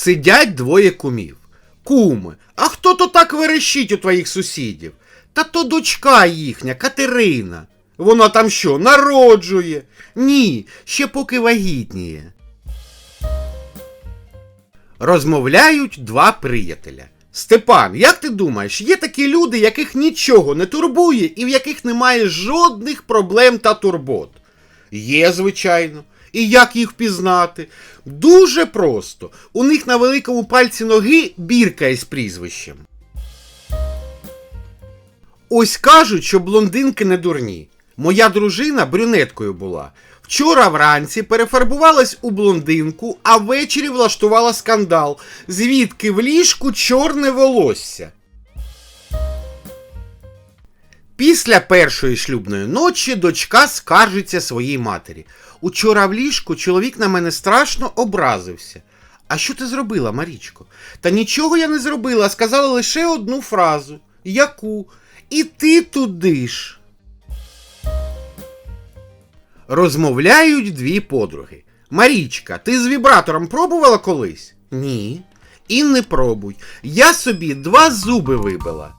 Сидять двоє кумів. Куми, а хто то так верещить у твоїх сусідів? Та то дочка їхня, Катерина. Вона там що, народжує? Ні, ще поки вагітніє. Розмовляють два приятеля. Степан, як ти думаєш, є такі люди, яких нічого не турбує і в яких немає жодних проблем та турбот? Є, звичайно. І як їх впізнати? Дуже просто. У них на великому пальці ноги бірка із прізвищем. Ось кажуть, що блондинки не дурні. Моя дружина брюнеткою була. Вчора вранці перефарбувалась у блондинку, а ввечері влаштувала скандал, звідки в ліжку чорне волосся. Після першої шлюбної ночі дочка скаржиться своїй матері. Учора в ліжку чоловік на мене страшно образився. А що ти зробила, Марічко? Та нічого я не зробила, сказала лише одну фразу. Яку? І ти туди ж. Розмовляють дві подруги. Марічка, ти з вібратором пробувала колись? Ні. І не пробуй. Я собі два зуби вибила.